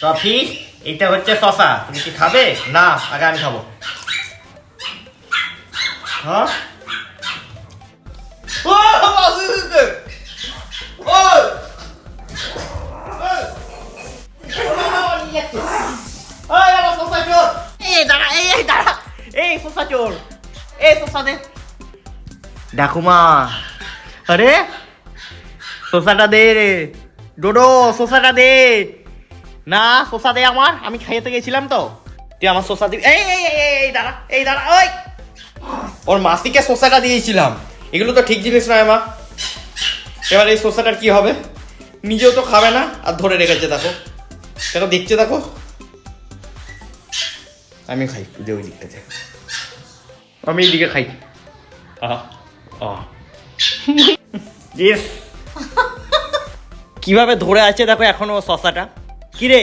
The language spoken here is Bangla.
টফি এটা হচ্ছে শশা। তুমি কি খাবে? না, আগে আমি খাব। হ্যাঁ? ডাকুমা আরে, শশাটা দে রে। ডোডো, শশাটা দে। না শশা দে আমার আমি খাইতে গেছিলাম তো। তুই আমার শশা দিবি। এই এই এই, দাঁড়া এই দাঁড়া ওই। ওর মাসিকে শশাটা দিয়েছিলাম। এগুলো তো ঠিক জিনিস নয় মা। এবার এই শশাটার কি হবে? নিজেও তো খাবে না আর ধরে রেখেছে দেখো। সেটা দেখছে দেখো। আমি খাই যে ওই দিকটাতে। আমি এইদিকে খাই। কীভাবে ধরে আছে দেখো এখনও শশাটা কি রে